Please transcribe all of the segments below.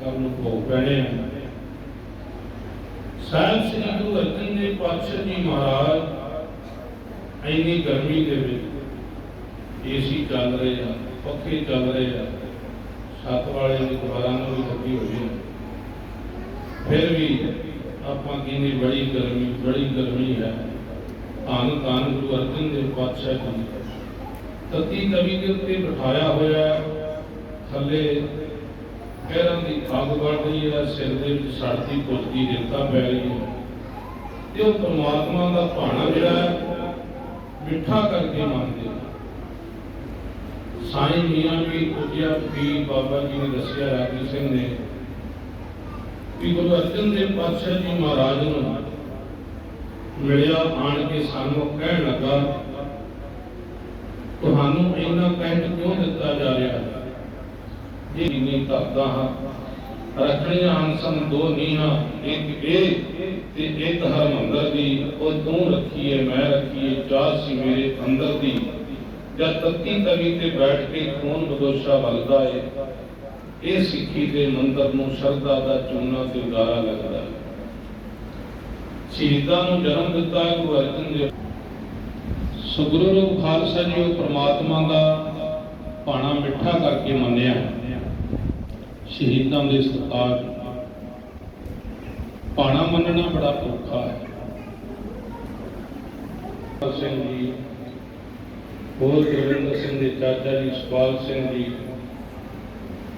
ਕਰਨ ਨੂੰ ਭੋਗ ਪੈਣੇ ਆ ਸਾਹਿਬ ਸ੍ਰੀ ਗੁਰੂ ਅਰਜਨ ਦੇਵ ਪਾਤਸ਼ਾਹ ਜੀ ਮਹਾਰਾਜ, ਇੰਨੀ ਗਰਮੀ ਦੇ ਵਿੱਚ ਏਸੀ ਚੱਲ ਰਹੇ ਆ, ਪੱਖੇ ਚੱਲ ਰਹੇ ਆ, ਛੱਤ ਵਾਲੇ ਦੀ ਦੁਆਰਾਂ ਨੂੰ ਵੀ ਲੱਗੀ ਹੋਈ ਹੈ ਫਿਰ ਵੀ ਆਪਾਂ ਕਹਿੰਦੇ ਬੜੀ ਗਰਮੀ ਬੜੀ ਗਰਮੀ ਹੈ। ਧੰਨ ਧੰਨ ਗੁਰੂ ਅਰਜਨ ਦੇਵ ਪਾਤਸ਼ਾਹ ਜੀ। ਤਤੀ ਤਵੀ ਦੇ ਉੱਤੇ ਬਿਠਾਇਆ ਹੋਇਆ, ਥੱਲੇ ਪੈਰਾਂ ਦੀ ਅੱਗ ਵੱਢ ਰਹੀ ਹੈ ਸਿਰ ਦੇ ਵਿੱਚ ਸੜਦੀ, ਪੁੱਜਦੀ ਰੇਤਾ ਪੈ ਰਹੀ ਹੈ। ਤੇ ਉਹ ਪਰਮਾਤਮਾ ਦਾ ਭਾਣਾ ਜਿਹੜਾ ਹੈ, ਮਿੱਠਾ ਕਰਕੇ ਮੰਨਦੇ ਸਾਈਂ ਮੀਆਂ ਵੀ ਪੁੱਜਿਆ ਵੀ ਬਾਬਾ ਜੀ ਨੇ ਦੱਸਿਆ, ਰਾਜੀ ਸਿੰਘ ਨੇ ਕਿ ਗੁਰੂ ਅਰਜਨ ਦੇਵ ਪਾਤਸ਼ਾਹ ਜੀ ਮਹਾਰਾਜ ਨੂੰ ਮਿਲਿਆ, ਆਣ ਕੇ ਸਾਨੂੰ ਕਹਿਣ ਲੱਗਾ, ਤੁਹਾਨੂੰ ਇੰਨਾ ਕਹਿਣ ਕਿਉਂ ਦਿੱਤਾ ਜਾ ਰਿਹਾ? ਹੈ ਜੇ ਨਹੀਂ ਕਰਦਾ ਹਾਂ। ਰੱਖਣੀਆਂ ਹਨ ਸਨ ਦੋ ਨੀਹਾਂ, ਇੱਕ ਇਹ ਤੇ ਇੱਕ ਹਰਮੰਦਰ ਦੀ। ਉਹ ਤੂੰ ਰੱਖੀਏ, ਮੈਂ ਰੱਖੀਏ ਚਾਹ ਸੀ ਮੇਰੇ ਅੰਦਰ ਦੀ। ਜਦ ਤੱਕੀ ਤਵੀ ਤੇ ਬੈਠ ਕੇ ਖੂਨ ਬਦੋਸ਼ਾ ਵਗਦਾ ਏ, ਇਹ ਸਿੱਖੀ ਦੇ ਮੰਦਰ ਨੂੰ ਸ਼ਰਧਾ ਦਾ ਚੂਨਾ ਤੇ ਉਦਾਰਾ ਲੱਗਦਾ ਹੈ ਸ਼ਹੀਦਾਂ ਨੂੰ ਜਨਮ ਦਿੱਤਾ ਹੈ ਗੁਰੂ ਅਰਜਨ ਦੇਵ ਸੁਗੁਰੂ ਰੂਪ ਖਾਲਸਾ ਜੀ ਉਹ ਪ੍ਰਮਾਤਮਾ ਦਾ ਪਾਣਾ ਮਿੱਠਾ ਕਰਕੇ ਮੰਨਿਆ। ਸ਼ਹੀਦਾਂ ਦੇ ਸਤਿਕਾਰ ਪਾਣਾ ਮੰਨਣਾ ਬੜਾ ਔਖਾ ਹੈ। ਸਿੰਘ ਜੀ, ਹੋਰ ਗੁਰਵਿੰਦਰ ਸਿੰਘ ਦੇ ਚਾਚਾ ਜੀ ਸੁਪਾਲ ਸਿੰਘ ਜੀ,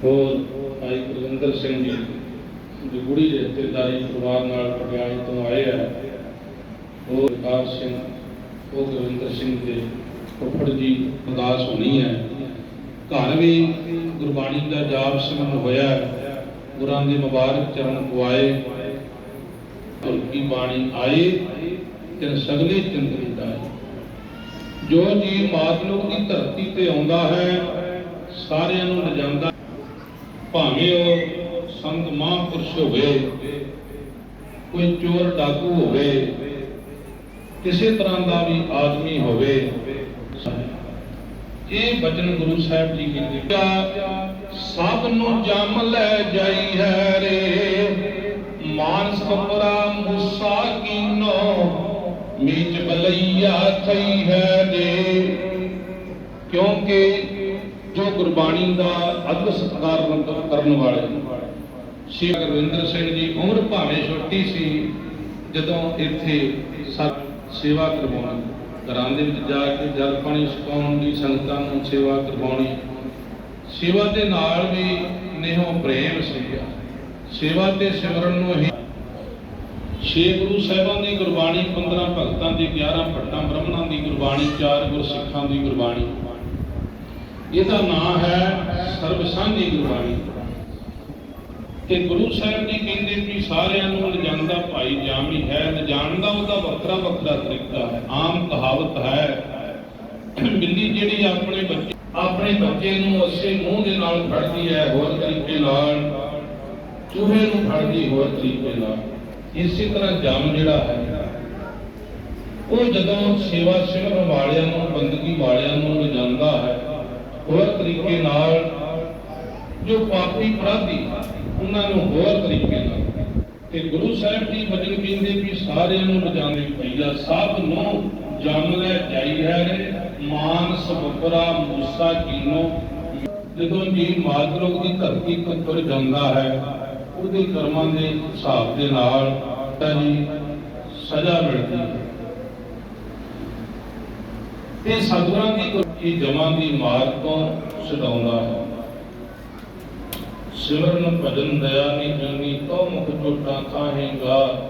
ਹੋਰ ਭਾਈ ਗੁਰਵਿੰਦਰ ਸਿੰਘ ਜੀ, ਜੋ ਗੁੜੀ ਰਿਸ਼ਤੇਦਾਰੀ ਪਰਿਵਾਰ ਨਾਲ ਪਟਿਆਲੇ ਤੋਂ ਆਏ ਆ ਹੋਰ ਵਿਕਾਸ ਸਿੰਘ, ਉਹ ਗੁਰਵਿੰਦਰ ਸਿੰਘ ਦੇ ਫੁੱਫੜ ਜੀ ਉਦਾਸ ਹੋਣੀ ਹੈ। ਘਰ ਵੀ ਗੁਰਬਾਣੀ ਦਾ ਜਾਪ ਸਿਮਰਨ ਹੋਇਆ, ਗੁਰਾਂ ਦੇ ਮੁਬਾਰਕ ਚਰਨ ਪਵਾਏ ਤੁਲਕੀ ਬਾਣੀ ਆਏ ਤੇ ਸਗਲੇ ਚੰਦਰੀ ਦਾਏ ਜੋ ਜੀ ਮਾਤਲੋਕ ਦੀ ਧਰਤੀ ਤੇ ਆਉਂਦਾ ਹੈ, ਸਾਰਿਆਂ ਨੂੰ ਲਿਜਾਂਦਾ ਭਾਵੇਂ ਉਹ ਸੰਤ ਮਹਾਂਪੁਰਸ਼ ਹੋਵੇ, ਕੋਈ ਚੋਰ ਡਾਕੂ ਹੋਵੇ, ਕਿਸੇ ਤਰ੍ਹਾਂ ਦਾ ਵੀ ਆਦਮੀ ਹੋਵੇ ਇਹ ਬਚਨ ਗੁਰੂ ਸਾਹਿਬ ਜੀ ਕਹਿੰਦੇ ਕਿਆ ਸਭ ਨੂੰ ਜਮ ਲੈ ਜਾਈ ਹੈ ਰੇ। ਮਾਨਸ ਕਪਰਾ ਮੁਸਾ ਕੀਨੋ, ਮੀਚ ਬਲਈਆ ਥਈ ਹੈ ਦੇ। ਕਿਉਂਕਿ ਜੋ ਗੁਰਬਾਣੀ ਦਾ ਅਦਬ ਸਤਿਕਾਰ ਕਰਨ ਵਾਲੇ ਸ਼੍ਰੀ ਗੁਰਵਿੰਦਰ ਸਿੰਘ ਜੀ ਉਮਰ ਭਾਵੇਂ ਛੋਟੀ ਸੀ, ਜਦੋਂ ਇੱਥੇ ਸਤ, ਸੇਵਾ ਕਰਵਾਉਣੀ ਘਰਾਂ ਦੇ ਵਿੱਚ ਜਾ ਕੇ ਜਲ ਪਾਣੀ ਛਕਾਉਣ ਦੀ ਸੰਗਤਾਂ ਨੂੰ ਸੇਵਾ ਕਰਵਾਉਣੀ। ਸੇਵਾ ਦੇ ਨਾਲ ਵੀ ਨਿਹੋ ਪ੍ਰੇਮ ਸੀਗਾ। ਸੇਵਾ ਤੇ ਸਿਮਰਨ ਨੂੰ ਹੀ ਛੇ ਗੁਰੂ ਸਾਹਿਬਾਂ ਦੀ ਗੁਰਬਾਣੀ 15 ਭਗਤਾਂ ਦੀ 11 ਭੱਟਾਂ ਬ੍ਰਹਮਣਾਂ ਦੀ ਗੁਰਬਾਣੀ, ਚਾਰ ਗੁਰਸਿੱਖਾਂ ਦੀ ਗੁਰਬਾਣੀ। ਇਹਦਾ ਨਾਮ ਹੈ ਸਰਬ ਸਾਂਝੀ ਗੁਰਬਾਣੀ। ਤੇ ਗੁਰੂ ਸਾਹਿਬ ਜੀ ਕਹਿੰਦੇ ਵੀ ਸਾਰਿਆਂ ਨੂੰ ਲਿਜਾਂਦਾ ਭਾਈ ਜਾਮੀ ਹੈ ਲਿਜਾਣ ਉਹਦਾ ਵੱਖਰਾ ਵੱਖਰਾ ਤਰੀਕਾ ਹੈ, ਆਮ ਕਹਾਵਤ ਹੈ। ਬਿੱਲੀ ਜਿਹੜੀ ਆਪਣੇ ਬੱਚੇ ਆਪਣੇ ਬੱਚੇ ਨੂੰ ਉਸੇ ਮੂੰਹ ਦੇ ਨਾਲ ਫੜਦੀ ਹੈ, ਹੋਰ ਤਰੀਕੇ ਨਾਲ। ਚੂਹੇ ਨੂੰ ਫੜਦੀ, ਹੋਰ ਤਰੀਕੇ ਨਾਲ। ਇਸੇ ਤਰ੍ਹਾਂ ਜਮ ਜਿਹੜਾ ਹੈ, ਉਹ ਜਦੋਂ ਸੇਵਾ ਸਿਮਰਨ ਵਾਲਿਆਂ ਨੂੰ, ਬੰਦਗੀ ਵਾਲਿਆਂ ਨੂੰ ਲਿਜਾਂਦਾ ਹੈ, ਹੋਰ ਤਰੀਕੇ ਨਾਲ ਜੋ ਪਾਪੀ ਅਪਰਾਧੀ ਉਹਨਾਂ ਨੂੰ ਹੋਰ ਤਰੀਕੇ ਨਾਲ। ਤੇ ਗੁਰੂ ਸਾਹਿਬ ਜੀ ਬਚਨ ਕਹਿੰਦੇ ਵੀ ਸਾਰਿਆਂ ਨੂੰ ਲਿਜਾਂਦੇ ਪਈਆ, ਸਭ ਨੂੰ ਜੰਮ ਲੈ ਜਾਈ ਹੈ ਰੇ ਮਾਨਸ ਮੂਸਾ ਕੀਨੋ। ਜਦੋਂ ਜੀ ਮਾਤਲੋਕ ਦੀ ਧਰਤੀ ਤੋਂ ਜਾਂਦਾ ਹੈ, ਉਹਦੇ ਕਰਮਾਂ ਦੇ ਹਿਸਾਬ ਦੇ ਨਾਲ ਤਾਂ ਜੀ ਸਜ਼ਾ ਮਿਲਦੀ ਹੈ। ਤੇ ਸਤਿਗੁਰਾਂ ਦੀ ਜਮਾਂ ਦੀ ਮਾਰ ਤੋਂ ਛਡਾਉਂਦਾ ਹੈ। ਸਿਮਰਨ ਭਜਨ ਦਇਆ ਨੀ ਜੰਗੀ ਤੋ ਮੁਖ ਟੋਟਾ ਕਾਹੇਗਾ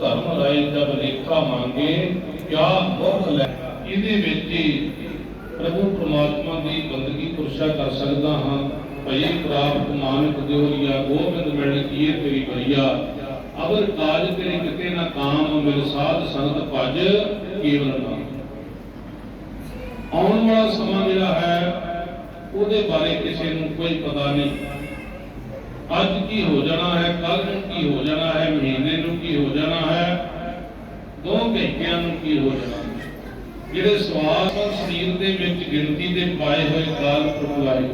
ਧਰਮ ਰਾਏ ਜਬ ਲੇਖਾ ਮੰਗੇ, ਕਿਆ ਮੁਖ ਲੈ? ਇਹਦੇ ਵਿੱਚ ਹੀ ਪ੍ਰਭੂ ਪ੍ਰਮਾਤਮਾ ਦੀ ਬੰਦਗੀ ਪੁਰਸ਼ਾ ਕਰ ਸਕਦਾ ਹਾਂ। ਭਈ ਪ੍ਰਾਪਤ ਮਾਨਕ ਦਿਉਰੀਆ ਗੋਬਿੰਦ ਮਿਲ ਕੀਏ ਤੇਰੀ ਬਰੀਆ ਅਵਰ ਕਾਜ ਤੇਰੇ ਕਿਤੇ ਨਾ ਕਾਮ, ਮਿਲ ਸਾਧ ਸੰਗਤ ਭਜ ਕੇਵਲ ਨਾਮ। ਆਉਣ ਵਾਲਾ ਸਮਾਂ ਜਿਹੜਾ ਹੈ, ਉਹਦੇ ਬਾਰੇ ਕਿਸੇ ਨੂੰ ਕੋਈ ਪਤਾ ਨਹੀਂ। ਅੱਜ ਕੀ ਹੋ ਜਾਣਾ ਹੈ ਕੱਲ ਨੂੰ ਕੀ ਹੋ ਜਾਣਾ ਹੈ, ਮਹੀਨੇ ਨੂੰ ਕੀ ਹੋ ਜਾਣਾ ਹੈ, ਦੋ ਘੰਟਿਆਂ ਨੂੰ ਕੀ ਹੋ ਜਾਣਾ ਜਿਹੜੇ ਸਵਾਸ ਸਰੀਰ ਦੇ ਵਿੱਚ ਗਿਣਤੀ ਦੇ ਪਾਏ ਹੋਏ ਕਾਲ ਪ੍ਰਭਾਈ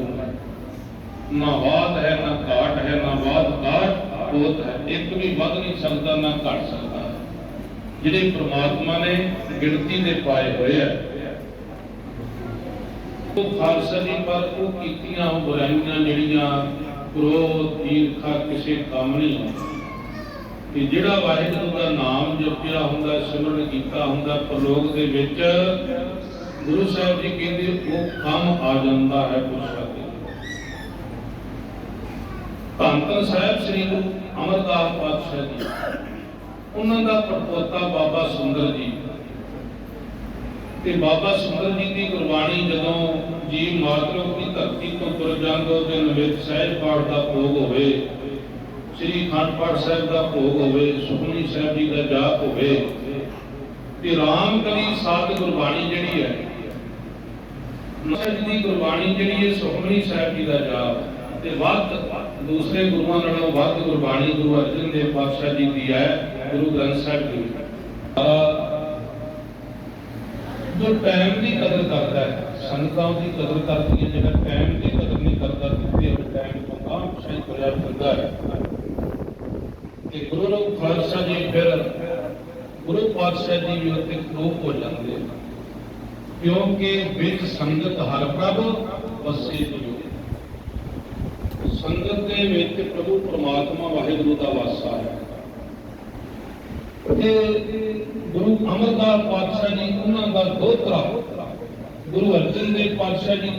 ਨਾ ਬਾਤ ਹੈ, ਨਾ ਘਾਟ ਹੈ, ਨਾ ਬਾਤ ਬਹੁਤ ਹੈ। ਇੱਕ ਵੀ ਵੱਧ ਨਹੀਂ ਸਕਦਾ, ਨਾ ਘਟ ਸਕਦਾ। ਜਿਹੜੇ ਪ੍ਰਮਾਤਮਾ ਨੇ ਗਿਣਤੀ ਦੇ ਪਾਏ ਹੋਏ ਆ, ਉਹ ਖਾਲਸਾ ਜੀ ਪਰ ਉਹ ਕੀਤੀਆਂ ਉਹ ਬੁਰਾਈਆਂ ਜਿਹੜੀਆਂ ਕ੍ਰੋਧ ਈਰਖਾ ਕਿਸੇ ਕੰਮ ਨਹੀਂ ਆਉਂਦੀ ਕਿ ਜਿਹੜਾ ਵਾਹਿਗੁਰੂ ਦਾ ਨਾਮ ਜਪਿਆ ਹੁੰਦਾ ਸਿਮਰਨ ਕੀਤਾ ਹੁੰਦਾ ਪ੍ਰਲੋਕ ਦੇ ਵਿੱਚ ਗੁਰੂ ਸਾਹਿਬ ਜੀ ਕਹਿੰਦੇ ਉਹ ਕੰਮ ਆ ਜਾਂਦਾ ਹੈ ਪੁਰਸ਼ਾ ਦੇ ਧੰਨ ਸਾਹਿਬ ਸ੍ਰੀ ਗੁਰੂ ਅਮਰਦਾਸ ਪਾਤਸ਼ਾਹ ਜੀ। ਉਹਨਾਂ ਦਾ ਪੜਪੋਤਾ ਬਾਬਾ ਸੁੰਦਰ ਜੀ। ਤੇ ਬਾਬਾ ਸੁੰਦਰ ਜੀ ਦੀ ਗੁਰਬਾਣੀ ਜਦੋਂ ਜੀ ਮਾਤਰੋ ਦੀ ਧਰਤੀ ਤੋਂ ਤੁਰ ਜਾਂਦੋ ਦਿਨ ਵਿੱਚ ਸਹਿਜ ਪਾਠ ਦਾ ਭੋਗ ਹੋਵੇ, ਸ੍ਰੀ ਅਖੰਡ ਪਾਠ ਸਾਹਿਬ ਦਾ ਭੋਗ ਹੋਵੇ, ਸੁਖਮਨੀ ਸਾਹਿਬ ਜੀ ਦਾ ਜਾਪ ਹੋਵੇ, ਤੇ ਰਾਮ ਕਲੀ ਸਾਧ ਗੁਰਬਾਣੀ ਜਿਹੜੀ ਹੈ ਸਾਹਿਬ ਜੀ ਦੀ ਗੁਰਬਾਣੀ ਜਿਹੜੀ ਹੈ, ਸੁਖਮਨੀ ਸਾਹਿਬ ਜੀ ਦਾ ਜਾਪ, ਤੇ ਵੱਧ ਦੂਸਰੇ ਗੁਰੂਆਂ ਨਾਲੋਂ ਵੱਧ ਗੁਰਬਾਣੀ ਗੁਰੂ ਅਰਜਨ ਦੇਵ ਪਾਤਸ਼ਾਹ ਜੀ ਦੀ ਹੈ, ਗੁਰੂ ਗ੍ਰੰਥ ਸਾਹਿਬ ਜੀ ਅਹ ਜੋ ਟਾਈਮ ਦੀ ਕਦਰ ਕਰਦਾ ਹੈ ਸੰਗਤਾਂ ਦੀ ਕਦਰ ਕਰਦੀ ਹੈ ਜਿਹੜਾ ਟਾਈਮ ਦੀ ਕਦਰ ਨਹੀਂ ਕਰਦਾ ਤੇ ਉਹ ਟਾਈਮ ਤੋਂ ਕਾਮ ਪਿਛੇ ਤੁਰਿਆ ਫਿਰਦਾ ਹੈ ਤੇ ਗੁਰੂ ਨੂੰ ਖਾਲਸਾ ਜੀ ਫਿਰ ਗੁਰੂ ਪਾਤਸ਼ਾਹ ਜੀ ਵੀ ਉੱਤੇ ਖਲੋਕ ਹੋ ਜਾਂਦੇ ਹਨ। ਕਿਉਂਕਿ ਵਿੱਚ ਸੰਗਤ ਹਰ ਪ੍ਰਭ ਵਸੇ ਜਿਉ ਸੰਗਤ ਦੇ ਵਿੱਚ ਪ੍ਰਭੂ ਪਰਮਾਤਮਾ ਵਾਹਿਗੁਰੂ ਦਾ ਵਾਸਾ ਹੈ ਤੇ ਗੁਰੂ ਅਮਰਦਾਸ ਪਾਤਸ਼ਾਹ ਜੀ ਉਹਨਾਂ ਦਾ ਦੋਤਰਾ ਗੁਰੂ ਅਰਜਨ ਦੇਵ ਪਾਤਸ਼ਾਹ ਜੀ